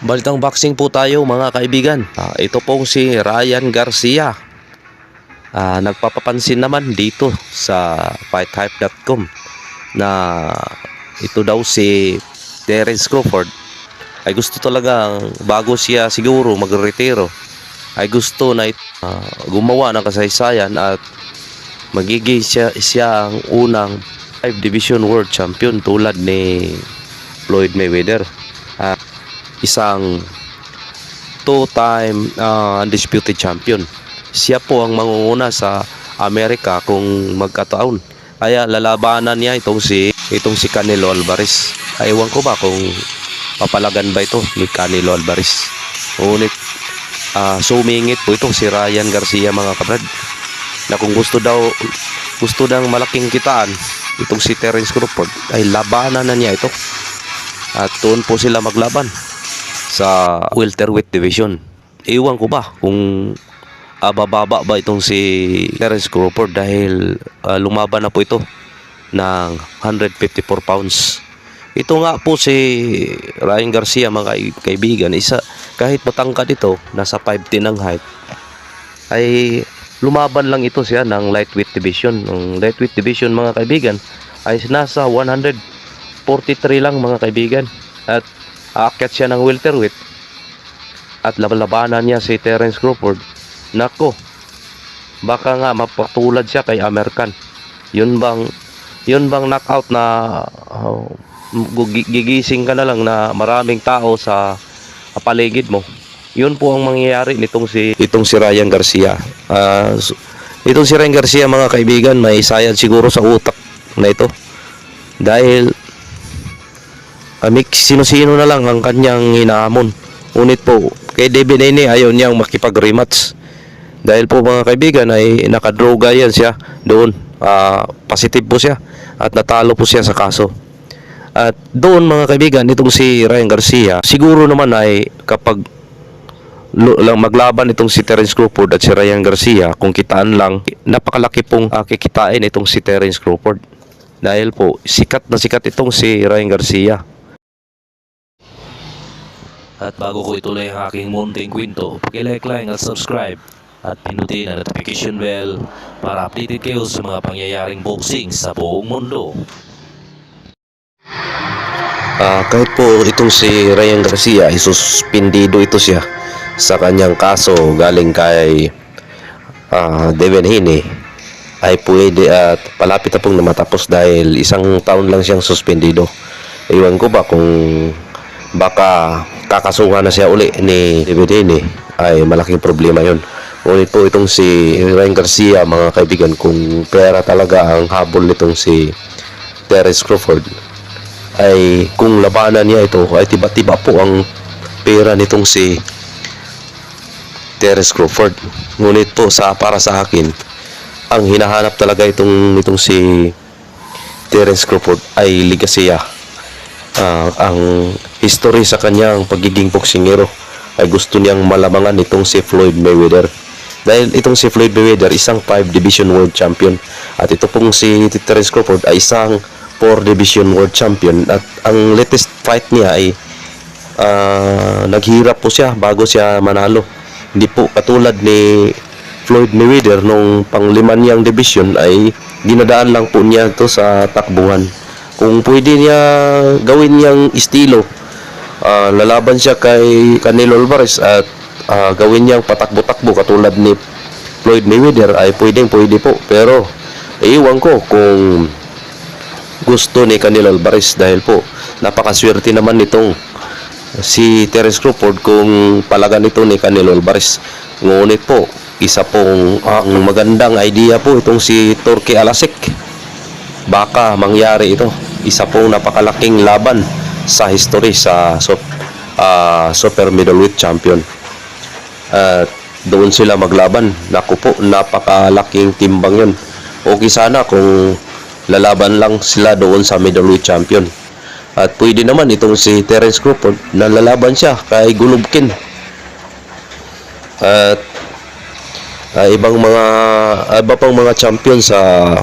Balitang boxing po tayo mga kaibigan. Ah, ito pong si Ryan Garcia. Ah, nagpapapansin naman dito sa fighthype.com na ito daw si Terence Crawford ay gusto talaga bago siya siguro magretiro ay gusto na ah, gumawa ng kasaysayan at magiging siya, siya ang unang 5 Division World Champion tulad ni Floyd Mayweather. Ah, isang two-time ah, undisputed champion. Siya po ang mangunguna sa Amerika kung magkataon. Kaya lalabanan niya itong si itong si Canelo Alvarez. Ewan ko ba kung papalagan ba ito ni Canelo Alvarez. Ngunit ah, sumingit po itong si Ryan Garcia mga kabrad na kung gusto daw gusto ng malaking kitaan itong si Terence Crawford ay labanan na niya ito at doon po sila maglaban sa welterweight division. Iwan ko ba kung ah, bababa ba itong si Terence Crawford dahil ah, lumaban na po ito ng 154 pounds. Ito nga po si Ryan Garcia mga kai- kaibigan, isa kahit matangkad ito, nasa 5'10 ang height, ay lumaban lang ito siya ng lightweight division. Ang lightweight division mga kaibigan ay nasa 143 lang mga kaibigan. At aakyat siya ng welterweight at labalabanan niya si Terence Crawford. Nako, baka nga mapatulad siya kay American. Yun bang yun bang knockout na gugi- gigising ka na lang na maraming tao sa paligid mo. Yun po ang mangyayari nitong si itong si Ryan Garcia. So- itong si Ryan Garcia mga kaibigan may sayad siguro sa utak na ito. Dahil Amik sino-sino na lang ang kanyang hinahamon. Ngunit po, kay David Nene ayaw niyang makipag-rematch. Dahil po mga kaibigan ay nakadroga yan siya doon. Ah, positive po siya at natalo po siya sa kaso. At doon mga kaibigan, itong si Ryan Garcia, siguro naman ay kapag lang maglaban itong si Terence Crawford at si Ryan Garcia, kung kitaan lang, napakalaki pong ah, kikitain itong si Terence Crawford. Dahil po, sikat na sikat itong si Ryan Garcia. At bago ko ituloy ang aking munting kwento, pakilike lang at subscribe at pinutin ang notification bell para updated kayo sa mga pangyayaring boxing sa buong mundo. Ah, kahit po itong si Ryan Garcia ay suspindido ito siya sa kanyang kaso galing kay ah, Devin Haney ay pwede at palapit na pong na matapos dahil isang taon lang siyang suspendido. Iwan ko ba kung baka kakasuhan na siya uli ni David Haney ay malaking problema yon. Ngunit po itong si Ryan Garcia mga kaibigan kung pera talaga ang habol nitong si Terence Crawford ay kung labanan niya ito ay tiba-tiba po ang pera nitong si Terence Crawford. Ngunit po sa para sa akin ang hinahanap talaga itong itong si Terence Crawford ay ligasiya. Ah, ang history sa kanyang pagiging boksingero ay gusto niyang malamangan itong si Floyd Mayweather. Dahil itong si Floyd Mayweather isang 5 division world champion at ito pong si Terence Crawford ay isang 4 division world champion at ang latest fight niya ay ah, naghirap po siya bago siya manalo. Hindi po katulad ni Floyd Mayweather nung panglima niyang division ay dinadaan lang po niya to sa takbuhan. Kung pwede niya gawin niyang estilo, ah, lalaban siya kay Canelo Alvarez at ah, gawin niyang patakbo-takbo katulad ni Floyd Mayweather ay pwedeng pwede po. Pero iwan ko kung gusto ni Canelo Alvarez dahil po napakaswerte naman nitong si Terence Crawford kung palagan ito ni Canelo Alvarez. Ngunit po, isa pong ang magandang idea po itong si Turkey Alasik. Baka mangyari ito. Isa pong napakalaking laban sa history sa so, ah, super middleweight champion. At doon sila maglaban. Naku po, napakalaking timbang yun. Okay sana kung lalaban lang sila doon sa middleweight champion. At pwede naman itong si Terence Crawford na lalaban siya kay Golovkin. At ah, ibang mga ah, iba pang mga champion sa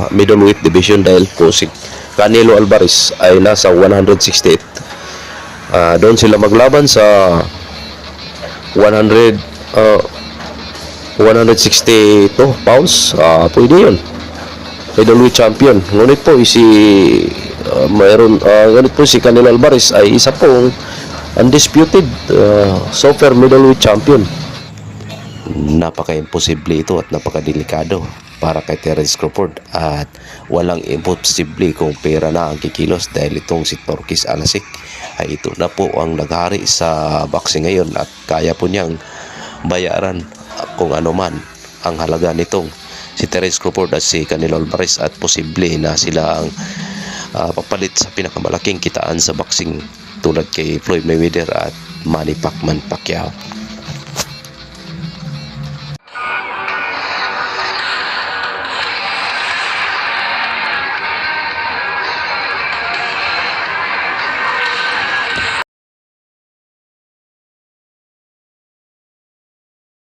middleweight division dahil po si Canelo Alvarez ay nasa 168. Ah, doon sila maglaban sa 100 uh, 162 pounds. Ah pwede yun. Middleweight champion. Ngunit po si ah, mayroon ah, ngunit po si Canelo Alvarez ay isa pong undisputed uh, super middleweight champion. Napaka-imposible ito at napaka-delikado para kay Terence Crawford at walang imposible kung pera na ang kikilos dahil itong si Torquis Alasik ay ito na po ang naghari sa boxing ngayon at kaya po niyang bayaran kung ano man ang halaga nitong si Terence Crawford at si Canelo Alvarez at posible na sila ang ah, papalit sa pinakamalaking kitaan sa boxing tulad kay Floyd Mayweather at Manny Pacman Pacquiao.